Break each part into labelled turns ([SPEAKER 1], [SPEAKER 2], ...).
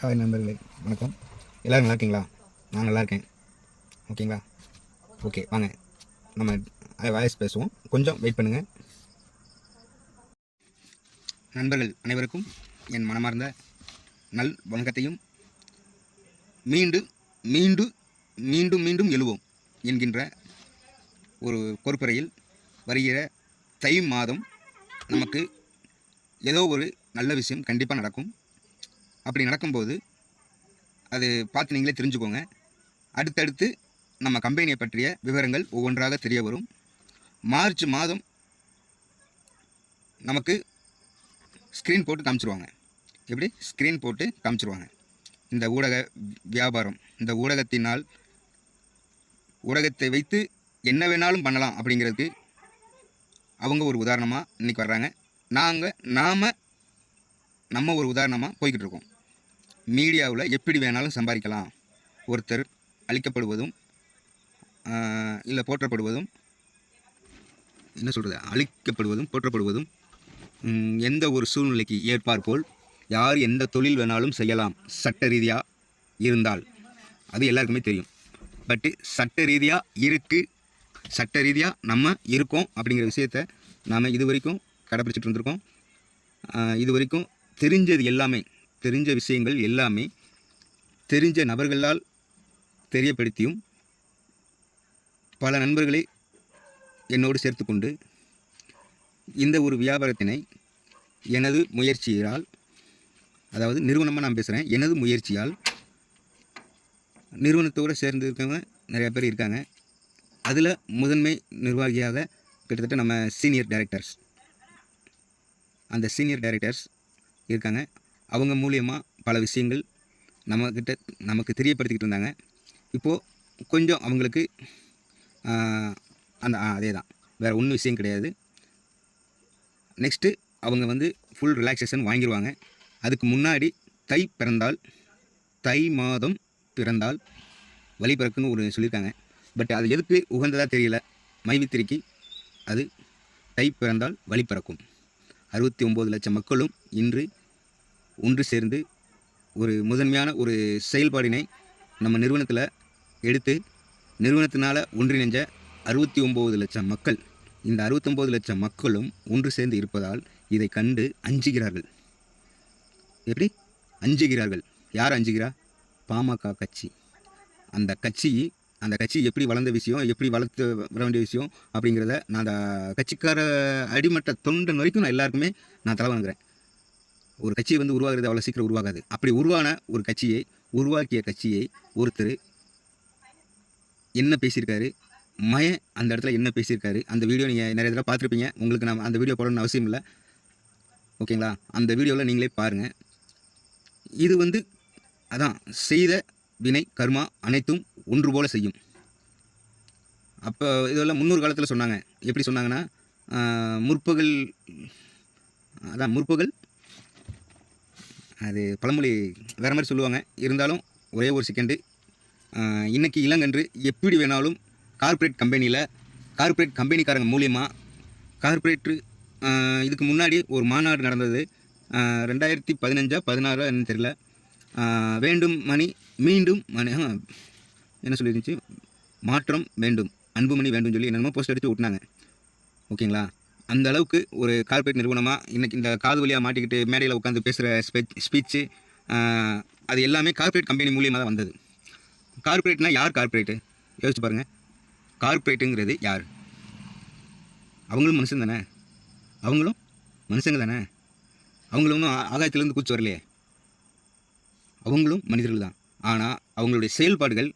[SPEAKER 1] Hi நண்பர்களே வணக்கம். எல்லோரும் நல்லா இருக்கீங்களா? நான் நல்லா இருக்கேன். ஓகேங்களா? ஓகே வாங்க. நம்ம வாய்ஸ் பேசுவோம். கொஞ்சம் வெயிட் பண்ணுங்கள் நண்பர்கள் அனைவருக்கும் என் மனமார்ந்த நல் வணக்கத்தையும் மீண்டும் மீண்டும் மீண்டும் மீண்டும் எழுவோம் என்கின்ற ஒரு பொறுப்புரையில் வருகிற தை மாதம் நமக்கு ஏதோ ஒரு நல்ல விஷயம் கண்டிப்பாக நடக்கும். அப்படி நடக்கும்போது அது பார்த்து நீங்களே தெரிஞ்சுக்கோங்க. அடுத்தடுத்து நம்ம கம்பெனியை பற்றிய விவரங்கள் ஒவ்வொன்றாக தெரிய வரும். மார்ச் மாதம் நமக்கு ஸ்க்ரீன் போட்டு காமிச்சிருவாங்க. எப்படி? ஸ்க்ரீன் போட்டு காமிச்சிருவாங்க. இந்த ஊடக வியாபாரம் இந்த ஊடகத்தினால் ஊடகத்தை வைத்து என்ன வேணாலும் பண்ணலாம் அப்படிங்கிறதுக்கு அவங்க ஒரு உதாரணமாக இன்றைக்கி வர்றாங்க. நாங்கள் நாம் நம்ம ஒரு உதாரணமாக போய்கிட்டு இருக்கோம். மீடியாவில் எப்படி வேணாலும் சம்பாதிக்கலாம். ஒருத்தர் அழிக்கப்படுவதும் இல்லை போற்றப்படுவதும் என்ன சொல்கிறது அழிக்கப்படுவதும் போற்றப்படுவதும் எந்த ஒரு சூழ்நிலைக்கு ஏற்பார்போல் யார் எந்த தொழில் வேணாலும் செய்யலாம். சட்ட ரீதியாக இருந்தால். அது எல்லாருக்குமே தெரியும். பட்டு சட்ட ரீதியாக இருக்குது சட்ட ரீதியாக நம்ம இருக்கோம் அப்படிங்கிற விஷயத்த நாம் இது வரைக்கும் கடைப்பிடிச்சிட்டு இருந்திருக்கோம். இது வரைக்கும் தெரிஞ்சது எல்லாமே தெரிஞ்ச விஷயங்கள் எல்லாமே தெரிஞ்ச நபர்களால் தெரியப்படுத்தியும் பல நண்பர்களை என்னோடு சேர்த்துக்கொண்டு இந்த ஒரு வியாபாரத்தினை எனது முயற்சியால் அதாவது நிறுவனமாக நான் பேசுகிறேன் எனது முயற்சியால் நிறுவனத்தோடு சேர்ந்து இருக்கவங்க நிறையா பேர் இருக்காங்க. அதில் முதன்மை நிர்வாகியாக கிட்டத்தட்ட நம்ம சீனியர் டைரக்டர்ஸ் அந்த சீனியர் டைரக்டர்ஸ் இருக்காங்க. அவங்க மூலியமாக பல விஷயங்கள் நம்மக்கிட்ட நமக்கு தெரியப்படுத்திக்கிட்டு இருந்தாங்க. இப்போது கொஞ்சம் அவங்களுக்கு அந்த அதே தான் வேறு ஒன்றும் விஷயம் கிடையாது. நெக்ஸ்ட்டு அவங்க வந்து ஃபுல் ரிலாக்ஸேஷன் வாங்கிடுவாங்க அதுக்கு முன்னாடி தை பிறந்தால் தை மாதம் பிறந்தால் வழி பிறக்குன்னு ஒரு சொல்லியிருக்காங்க. பட் அது எதுக்கு உகந்ததாக தெரியல. மைவித்திரிக்கு அது தை பிறந்தால் வழி பிறக்கும். அறுபத்தி ஒம்பது லட்சம் மக்களும் இன்று ஒன்று சேர்ந்து ஒரு முதன்மையான ஒரு செயல்பாடினை நம்ம நிறுவனத்தில் எடுத்து நிறுவனத்தினால் ஒன்றிணைஞ்ச அறுபத்தி ஒம்பது லட்சம் மக்கள் இந்த அறுபத்தொம்போது லட்சம் மக்களும் ஒன்று சேர்ந்து இருப்பதால் இதை கண்டு அஞ்சுகிறார்கள். எப்படி? அஞ்சுகிறார்கள். யார் அஞ்சுகிறா? பாமக கட்சி. அந்த கட்சி அந்த கட்சி எப்படி வளர்ந்த விஷயம் எப்படி வளர்த்து வர வேண்டிய விஷயம் அப்படிங்கிறத நான் அந்த கட்சிக்கார அடிமட்ட தொண்டன் வரைக்கும் நான் எல்லாருக்குமே நான் தலை வணங்குறேன். ஒரு கட்சி வந்து உருவாகிறது அவ்வளோ சீக்கிரம் உருவாகாது. அப்படி உருவான ஒரு கட்சியை உருவாக்கிய கட்சியை ஒருத்தர் என்ன பேசியிருக்காரு மய அந்த இடத்துல என்ன பேசியிருக்காரு அந்த வீடியோ நீங்கள் நிறைய தடவை பார்த்துருப்பீங்க. உங்களுக்கு நான் அந்த வீடியோ போடணும்னு அவசியம் இல்லை. ஓகேங்களா அந்த வீடியோவில் நீங்களே பாருங்கள் இது வந்து அதான் செய்த வினை கர்மா அனைத்தும் ஒன்று போல செய்யும். அப்போ இதெல்லாம் முன்னூறு காலத்தில் சொன்னாங்க. எப்படி சொன்னாங்கன்னா முற்பகல் அதான் முற்பகல் அது பழமொழி வேறு மாதிரி சொல்லுவாங்க. இருந்தாலும் ஒரே ஒரு செகண்டு இன்றைக்கி இளங்கன்று எப்படி வேணாலும் கார்ப்பரேட் கம்பெனியில் கார்ப்பரேட் கம்பெனிக்காரங்க மூலியமாக கார்ப்பரேட்டு இதுக்கு முன்னாடி ஒரு மாநாடு நடந்தது. ரெண்டாயிரத்தி பதினஞ்சா பதினாறா என்னன்னு தெரியல. வேண்டும் மணி மீண்டும் மணி ஆ, என்ன சொல்லியிருந்துச்சு? மாற்றம் வேண்டும் அன்புமணி வேண்டும் சொல்லி என்னென்னமோ போஸ்ட் அடித்து ஓட்டினாங்க ஓகேங்களா? அந்த அளவுக்கு ஒரு கார்ப்பரேட் நிறுவனமாக இன்றைக்கி இந்த காது வழியாக மாட்டிக்கிட்டு மேடையில் உட்காந்து பேசுகிற ஸ்பெச் ஸ்பீச்சு அது எல்லாமே கார்ப்பரேட் கம்பெனி மூலியமாக தான் வந்தது கார்பரேட்னா யார் கார்ப்பரேட்டு யோசிச்சு பாருங்கள் கார்ப்பரேட்டுங்கிறது யார்? அவங்களும் மனுஷன் தானே? அவங்களும் மனுஷங்க தானே? அவங்களும் ஆ- ஆகாயத்திலேருந்து கூச்சி வரலையே? அவங்களும் மனிதர்கள் தான். ஆனால் அவங்களுடைய செயல்பாடுகள்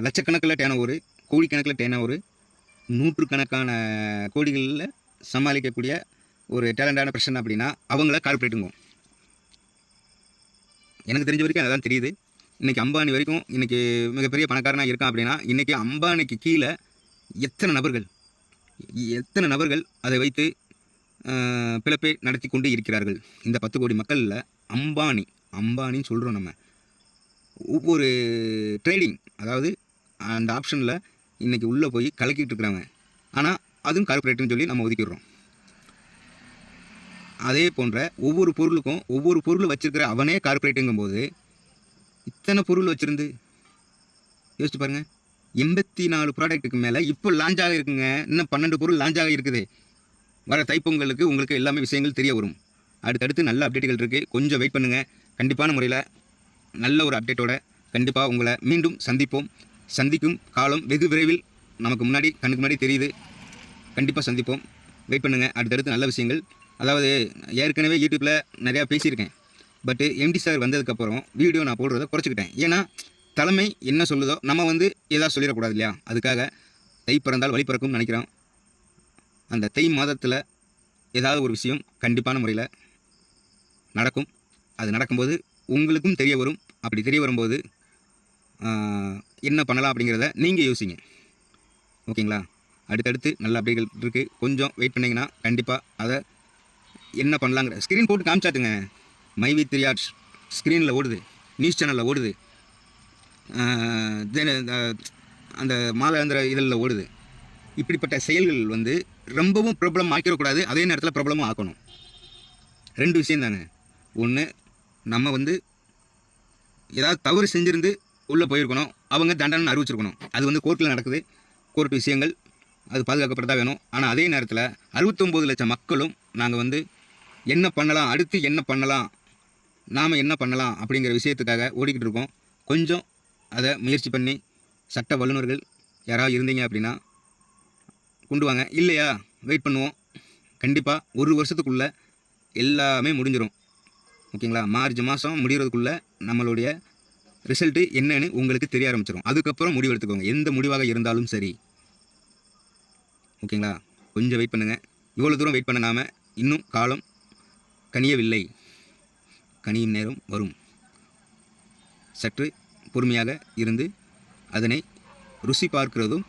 [SPEAKER 1] லட்சக்கணக்கில் டேன ஒரு கோடிக்கணக்கில் டேன ஒரு நூற்றுக்கணக்கான கோடிகளில் சமாளிக்கக்கூடிய ஒரு டேலண்டான பிரச்சனை அப்படின்னா அவங்கள கார்ப்பரேட்டுங்க எனக்கு தெரிஞ்ச வரைக்கும் அதான் தெரியுது. இன்றைக்கி அம்பானி வரைக்கும் இன்றைக்கி மிகப்பெரிய பணக்காரனாக இருக்கான் அப்படின்னா இன்றைக்கி அம்பானிக்கு கீழே எத்தனை நபர்கள் எத்தனை நபர்கள் அதை வைத்து பிழப்பை நடத்தி கொண்டு இருக்கிறார்கள்? இந்த பத்து கோடி மக்களில் அம்பானி அம்பானின்னு சொல்கிறோம் நம்ம. ஒவ்வொரு ட்ரேடிங் அதாவது அந்த ஆப்ஷனில் இன்றைக்கி உள்ளே போய் கலக்கிட்டு இருக்கிறாங்க ஆனால் அதுவும் கார்பரேட்டுன்னு சொல்லி நம்ம ஒதுக்கிடுறோம். அதே போன்ற ஒவ்வொரு பொருளுக்கும் ஒவ்வொரு பொருள் வச்சுருக்கிற அவனே கார்பரேட்டுங்கும் போது இத்தனை பொருள் வச்சுருந்து யோசிச்சு பாருங்க எண்பத்தி நாலு ப்ராடக்ட்டுக்கு மேலே இப்போ லான்ச்சாக இருக்குங்க. இன்னும் பன்னெண்டு பொருள் லான்ச்சாக இருக்குது. வர தைப்பொங்கலுக்கு உங்களுக்கு எல்லாமே விஷயங்கள் தெரிய வரும். அடுத்தடுத்து நல்ல அப்டேட்டுகள் இருக்குது கொஞ்சம் வெயிட் பண்ணுங்கள் கண்டிப்பான முறையில் நல்ல ஒரு அப்டேட்டோட கண்டிப்பாக உங்களை மீண்டும் சந்திப்போம். சந்திக்கும் காலம் வெகு விரைவில் நமக்கு முன்னாடி கண்ணுக்கு முன்னாடி தெரியுது. கண்டிப்பாக சந்திப்போம். வெயிட் பண்ணுங்கள் அடுத்தடுத்து நல்ல விஷயங்கள். அதாவது ஏற்கனவே யூடியூப்பில் நிறையா பேசியிருக்கேன். பட்டு எம்டி சார் வந்ததுக்கப்புறம் வீடியோ நான் போடுறத குறைச்சிக்கிட்டேன். ஏன்னா தலைமை என்ன சொல்லுதோ நம்ம வந்து எதாவது சொல்லிடக்கூடாது இல்லையா? அதுக்காக தை பிறந்தால் வழி பிறக்கும்னு நினைக்கிறோம். அந்த தை மாதத்தில் ஏதாவது ஒரு விஷயம் கண்டிப்பான முறையில் நடக்கும். அது நடக்கும்போது உங்களுக்கும் தெரிய வரும். அப்படி தெரிய வரும்போது என்ன பண்ணலாம் அப்படிங்கிறத நீங்கள் யோசிங்க. ஓகேங்களா? அடுத்தடுத்து நல்ல அப்டேட்கள் இருக்குது கொஞ்சம் வெயிட் பண்ணிங்கன்னா கண்டிப்பாக அதை என்ன பண்ணலாங்கிற ஸ்க்ரீன் போட்டு காமிச்சாட்டுங்க. மை வி த்ரீ ஆர்ட்ஸ் ஸ்க்ரீனில் ஓடுது. நியூஸ் சேனலில் ஓடுது. தென் அந்த மாதாந்திர இதழில் ஓடுது. இப்படிப்பட்ட செயல்கள் வந்து ரொம்பவும் பிரபலம் ஆக்கிடக்கூடாது. அதே நேரத்தில் பிரபலமும் ஆக்கணும். ரெண்டு விஷயம் தாங்க ஒன்று நம்ம வந்து ஏதாவது தவறு செஞ்சிருந்து உள்ளே போயிருக்கணும். அவங்க தண்டனை அறிவிச்சிருக்கணும். அது வந்து கோர்ட்டில் நடக்குது. கோர்ட் விஷயங்கள் அது பாதுகாக்கப்பட்டதாக வேணும். ஆனால் அதே நேரத்தில் அறுபத்தொம்போது லட்சம் மக்களும் நாங்கள் வந்து என்ன பண்ணலாம் அடுத்து என்ன பண்ணலாம் நாம் என்ன பண்ணலாம் அப்படிங்கிற விஷயத்துக்காக ஓடிக்கிட்டு இருக்கோம். கொஞ்சம் அதை முயற்சி பண்ணி சட்ட வல்லுநர்கள் யாராவது இருந்தீங்க அப்படின்னா கொண்டு வாங்க. இல்லையா? வெயிட் பண்ணுவோம். கண்டிப்பாக ஒரு வருஷத்துக்குள்ளே எல்லாமே முடிஞ்சிடும் ஓகேங்களா? மார்ச் மாதம் முடிகிறதுக்குள்ளே நம்மளுடைய ரிசல்ட்டு என்னன்னு உங்களுக்கு தெரிய ஆரம்பிச்சிடும் அதுக்கப்புறம் முடிவு எடுத்துக்கோங்க. எந்த முடிவாக இருந்தாலும் சரி. ஓகேங்களா? கொஞ்சம் வெயிட் பண்ணுங்கள் இவ்வளோ தூரம் வெயிட் பண்ண இன்னும் காலம் கனியவில்லை. கனியும் நேரம் வரும். சற்று பொறுமையாக இருந்து அதனை ருசி பார்க்கிறதும்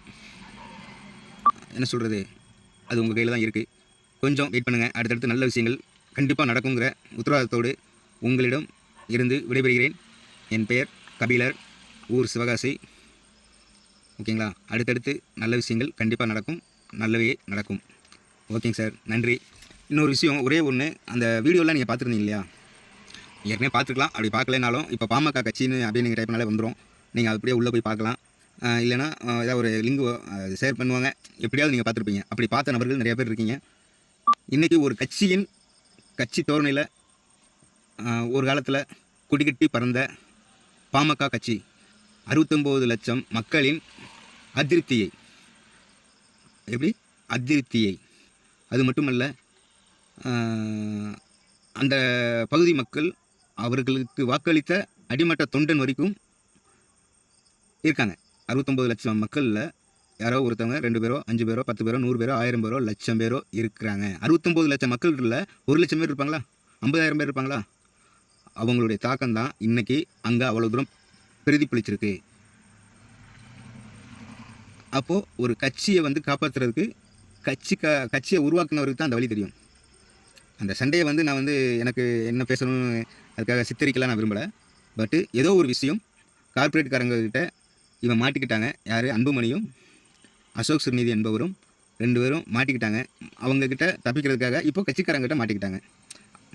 [SPEAKER 1] என்ன சொல்கிறது அது உங்கள் கையில் தான் இருக்குது கொஞ்சம் வெயிட் பண்ணுங்கள் அடுத்தடுத்து நல்ல விஷயங்கள் கண்டிப்பாக நடக்குங்கிற உத்தரவாதத்தோடு உங்களிடம் இருந்து விடைபெறுகிறேன். என் பெயர் கபிலர் ஊர் சிவகாசி. ஓகேங்களா? அடுத்தடுத்து நல்ல விஷயங்கள் கண்டிப்பாக நடக்கும். நல்லவே நடக்கும். ஓகேங்க சார். நன்றி. இன்னொரு விஷயம் ஒரே ஒன்று அந்த வீடியோலாம் நீங்கள் பார்த்துருந்தீங்க இல்லையா? ஏற்கனவே பார்த்துக்கலாம் அப்படி பார்க்கலனாலும் இப்போ பாமக கட்சின்னு அப்படியே நீங்கள் டைப் பண்ணாலே வந்துடும் நீங்கள் அப்படியே உள்ளே போய் பார்க்கலாம். இல்லைனா இல்லைன்னா ஏதாவது ஒரு லிங்க் ஷேர் பண்ணுவாங்க. எப்படியாவது நீங்கள் பார்த்துருப்பீங்க. அப்படி பார்த்த நபர்கள் நிறைய பேர் இருக்கீங்க. இன்றைக்கி ஒரு கட்சியின் கட்சி தோரணையில் ஒரு காலத்தில் குடிக்கட்டி பறந்த பாமக கட்சி அறுபத்தொம்போது லட்சம் மக்களின் அதிருப்தியை. எப்படி? அதிருப்தியை. அது மட்டுமல்ல அந்த பகுதி மக்கள் அவர்களுக்கு வாக்களித்த அடிமட்ட தொண்டன் வரைக்கும் இருக்காங்க. அறுபத்தொம்போது லட்சம் மக்களில் யாரோ ஒருத்தவங்க ரெண்டு பேரோ அஞ்சு பேரோ பத்து பேரோ நூறு பேரோ ஆயிரம் பேரோ லட்சம் பேரோ இருக்கிறாங்க. அறுபத்தொம்போது லட்சம் மக்கள்ல ஒரு லட்சம் பேர் இருப்பாங்களா? ஐம்பதாயிரம் பேர் இருப்பாங்களா? அவங்களுடைய தாக்கம் தான் இன்றைக்கி அங்கே அவ்வளோ தூரம் பிரதிபலிச்சிருக்கு அப்போது ஒரு கட்சியை வந்து காப்பாற்றுறதுக்கு கட்சி க கட்சியை உருவாக்குனவருக்கு தான் அந்த வழி தெரியும். அந்த சண்டையை வந்து நான் வந்து எனக்கு என்ன பேசணும்னு அதுக்காக சித்தரிக்கலாம் நான் விரும்பலை. பட்டு ஏதோ ஒரு விஷயம் கார்பரேட்காரங்கக்கிட்ட இவன் மாட்டிக்கிட்டாங்க. யார்? அன்புமணியும் அசோக் சிறுநீதி என்பவரும் ரெண்டு பேரும் மாட்டிக்கிட்டாங்க. அவங்கக்கிட்ட தப்பிக்கிறதுக்காக இப்போ கட்சிக்காரங்கிட்ட மாட்டிக்கிட்டாங்க.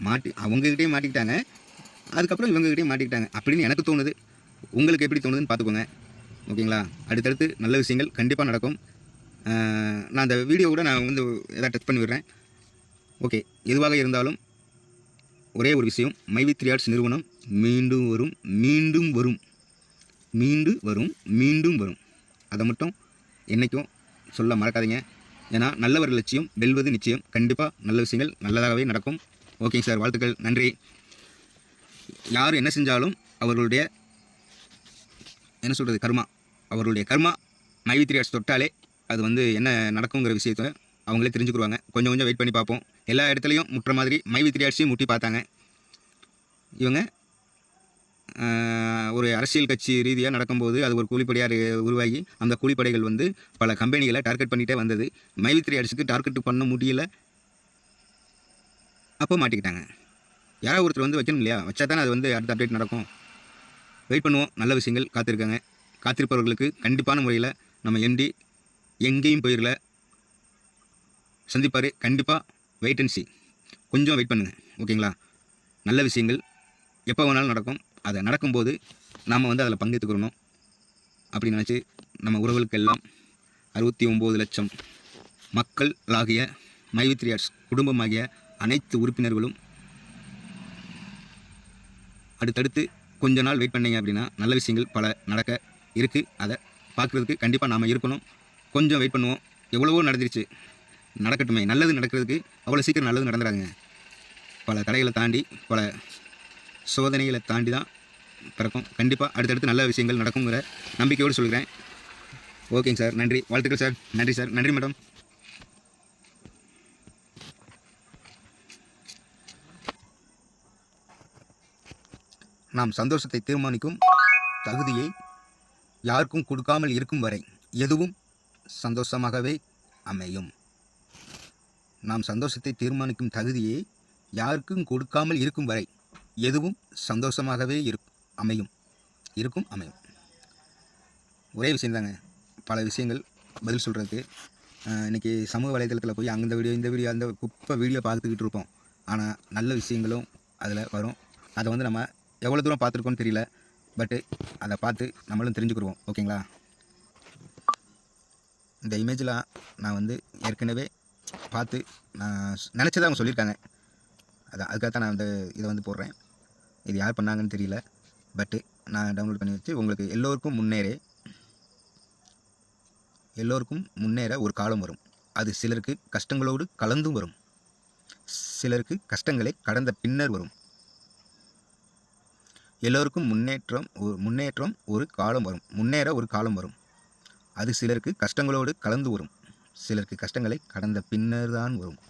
[SPEAKER 1] மாட்டி அவங்கக்கிட்டேயும் மாட்டிக்கிட்டாங்க. அதுக்கப்புறம் இவங்ககிட்டே மாட்டிக்கிட்டாங்க. அப்படின்னு எனக்கு தோணுது. உங்களுக்கு எப்படி தோணுதுன்னு பார்த்துக்கோங்க. ஓகேங்களா? அடுத்தடுத்து நல்ல விஷயங்கள் கண்டிப்பாக நடக்கும். நான் அந்த வீடியோ கூட நான் வந்து எதாவது டச் பண்ணி விடுறேன் ஓகே. எதுவாக இருந்தாலும் ஒரே ஒரு விஷயம். மைவி த்ரீ ஆர்ட்ஸ் நிறுவனம் மீண்டும் வரும் மீண்டும் வரும். மீண்டு வரும் மீண்டும் வரும். அதை மட்டும் என்றைக்கும் சொல்ல மறக்காதீங்க. ஏன்னா நல்லவர் லட்சியம் வெல்வது நிச்சயம். கண்டிப்பாக நல்ல விஷயங்கள் நல்லதாகவே நடக்கும். ஓகேங்க சார். வாழ்த்துக்கள். நன்றி. யார் என்ன செஞ்சாலும் அவர்களுடைய என்ன சொல்கிறது கர்மா. அவர்களுடைய கர்மா மைவி த்ரீ ஆர்ட்ஸ் தொட்டாலே அது வந்து என்ன நடக்குங்கிற விஷயத்த அவங்களே தெரிஞ்சுக்குருவாங்க. கொஞ்சம் கொஞ்சம் வெயிட் பண்ணி பார்ப்போம். எல்லா இடத்துலையும் முட்டுற மாதிரி மைவி த்ரீ ஆர்ட்ஸையும் முட்டி பார்த்தாங்க. இவங்க ஒரு அரசியல் கட்சி ரீதியாக நடக்கும்போது அது ஒரு கூலிப்படையாக உருவாகி அந்த கூலிப்படைகள் வந்து பல கம்பெனிகளை டார்கெட் பண்ணிகிட்டே வந்தது. மைவி த்ரீ ஆர்ட்ஸுக்கு டார்கெட் பண்ண முடியல. அப்போ மாட்டிக்கிட்டாங்க. யாராவது ஒருத்தர் வந்து வைக்கணும் இல்லையா? வச்சா தானே அது வந்து அடுத்த அப்டேட் நடக்கும். வெயிட் பண்ணுவோம். நல்ல விஷயங்கள் காத்திருக்காங்க. காத்திருப்பவர்களுக்கு கண்டிப்பான முறையில் நம்ம எம்டி எங்கேயும் போயிடல சந்திப்பார். கண்டிப்பாக வெயிட் அண்ட் சி கொஞ்சம் வெயிட் பண்ணுங்கள் ஓகேங்களா நல்ல விஷயங்கள் எப்போ வேணாலும் நடக்கும். அதை நடக்கும்போது நாம் வந்து அதில் பங்கேற்றுக்கிறணும் அப்படி நினச்சி நம்ம உறவுகளுக்கெல்லாம் அறுபத்தி ஒம்பது லட்சம் மக்களாகிய மைவித்ரியார்ஸ் குடும்பமாகிய அனைத்து உறுப்பினர்களும் அடுத்தடுத்து கொஞ்ச நாள் வெயிட் பண்ணிங்க அப்படின்னா நல்ல விஷயங்கள் பல நடக்க இருக்குது அதை பார்க்குறதுக்கு கண்டிப்பாக நாம் இருக்கணும். கொஞ்சம் வெயிட் பண்ணுவோம். எவ்வளவோ நடந்துருச்சு. நடக்கட்டுமே. நல்லது நடக்கிறதுக்கு அவ்வளோ சீக்கிரம் நல்லது நடந்துடாதுங்க. பல தடைகளை தாண்டி பல சோதனைகளை தாண்டி தான் பிறக்கும். கண்டிப்பாக அடுத்தடுத்து நல்ல விஷயங்கள் நடக்குங்கிற நம்பிக்கையோடு சொல்கிறேன். ஓகேங்க சார். நன்றி. வாழ்த்துக்கள் சார். நன்றி சார். நன்றி மேடம். நாம் சந்தோஷத்தை தீர்மானிக்கும் தகுதியை யாருக்கும் கொடுக்காமல் இருக்கும் வரை எதுவும் சந்தோஷமாகவே அமையும். நாம் சந்தோஷத்தை தீர்மானிக்கும் தகுதியை யாருக்கும் கொடுக்காமல் இருக்கும் வரை எதுவும் சந்தோஷமாகவே இருக்கும் அமையும். இருக்கும் அமையும். ஒரே விஷயந்தாங்க பல விஷயங்கள் பதில் சொல்கிறதுக்கு இன்றைக்கி சமூக வலைதளத்தில் போய் அந்த வீடியோ இந்த வீடியோ அந்த குப்பை வீடியோ பார்த்துக்கிட்டு இருப்போம். ஆனால் நல்ல விஷயங்களும் அதில் வரும். அதை வந்து நம்ம எவ்வளோ தூரம் பார்த்துருக்கோன்னு தெரியல பட்டு அதை பார்த்து நம்மளும் தெரிஞ்சுக்கிடுவோம் ஓகேங்களா? இந்த இமேஜில் நான் வந்து ஏற்கனவே பார்த்து நான் நினச்சதை அவங்க சொல்லியிருக்காங்க. அதான் அதுக்காக தான் நான் வந்து இதை வந்து போடுறேன். இது யார் பண்ணாங்கன்னு தெரியல பட்டு நான் டவுன்லோட் பண்ணி வச்சு உங்களுக்கு எல்லோருக்கும் முன்னேறே எல்லோருக்கும் முன்னேற ஒரு காலம் வரும். அது சிலருக்கு கஷ்டங்களோடு கலந்தும் வரும். சிலருக்கு கஷ்டங்களை கடந்த பின்னர் வரும். எல்லோருக்கும் முன்னேற்றம் ஒரு முன்னேற்றம் ஒரு காலம் வரும். முன்னேற ஒரு காலம் வரும். அது சிலருக்கு கஷ்டங்களோடு கலந்து வரும். சிலருக்கு கஷ்டங்களை கடந்த பின்னர் தான் வரும்.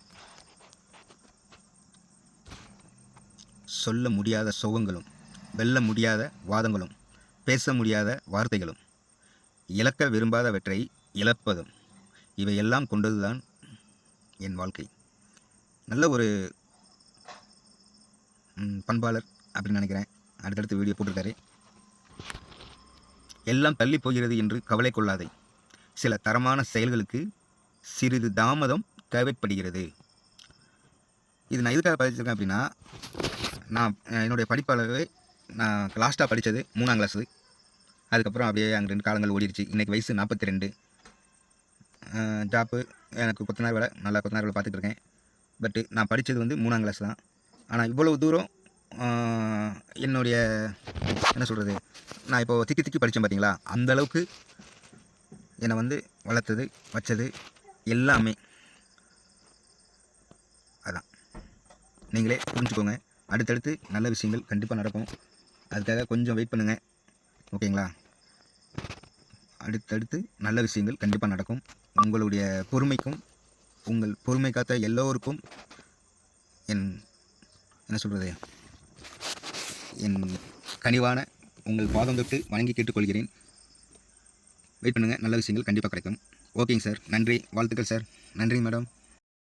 [SPEAKER 1] சொல்ல முடியாத சோகங்களும் வெல்ல முடியாத வாதங்களும் பேச முடியாத வார்த்தைகளும் இழக்க விரும்பாதவற்றை இழப்பதும் இவையெல்லாம் கொண்டதுதான் என் வாழ்க்கை. நல்ல ஒரு பண்பாளர் அப்படின்னு நினைக்கிறேன். அடுத்தடுத்து வீடியோ போட்டிருக்காரு. எல்லாம் தள்ளி போகிறது என்று கவலை கொள்ளாதே. சில தரமான செயல்களுக்கு சிறிது தாமதம் தேவைப்படுகிறது. இது நான் எதுக்காக படிச்சிருக்கேன் அப்படின்னா நான் என்னுடைய படிப்பளவே நான் லாஸ்ட்டாக படித்தது மூணாம் கிளாஸு அதுக்கப்புறம் அப்படியே அங்கே ரெண்டு காலங்கள் ஓடிடுச்சு. இன்றைக்கி வயசு நாற்பத்தி ரெண்டு ஜாப்பு எனக்கு கொத்தனார் வேலை நல்லா கொத்தனார் வேலை பார்த்துட்டு இருக்கேன். பட்டு நான் படித்தது வந்து மூணாம் கிளாஸ் தான். ஆனால் இவ்வளோ தூரம் என்னுடைய என்ன சொல்கிறது நான் இப்போது திக்கி திக்கி படித்தேன் பார்த்தீங்களா அந்த அளவுக்கு என்னை வந்து வளர்த்தது வச்சது எல்லாமே. அதான். நீங்களே புரிஞ்சுக்கோங்க. அடுத்தடுத்து நல்ல விஷயங்கள் கண்டிப்பாக நடக்கும். அதுக்காக கொஞ்சம் வெயிட் பண்ணுங்கள் ஓகேங்களா? அடுத்தடுத்து நல்ல விஷயங்கள் கண்டிப்பாக நடக்கும். உங்களுடைய பொறுமைக்கும் உங்கள் பொறுமை காத்த எல்லோருக்கும் என் என்ன சொல்கிறது என் கனிவான உங்கள் பாதம் தொட்டு வணங்கி கேட்டுக்கொள்கிறேன். வெயிட் பண்ணுங்கள் நல்ல விஷயங்கள் கண்டிப்பாக கிடைக்கும். ஓகேங்க சார் நன்றி. வாழ்த்துக்கள் சார் நன்றி மேடம்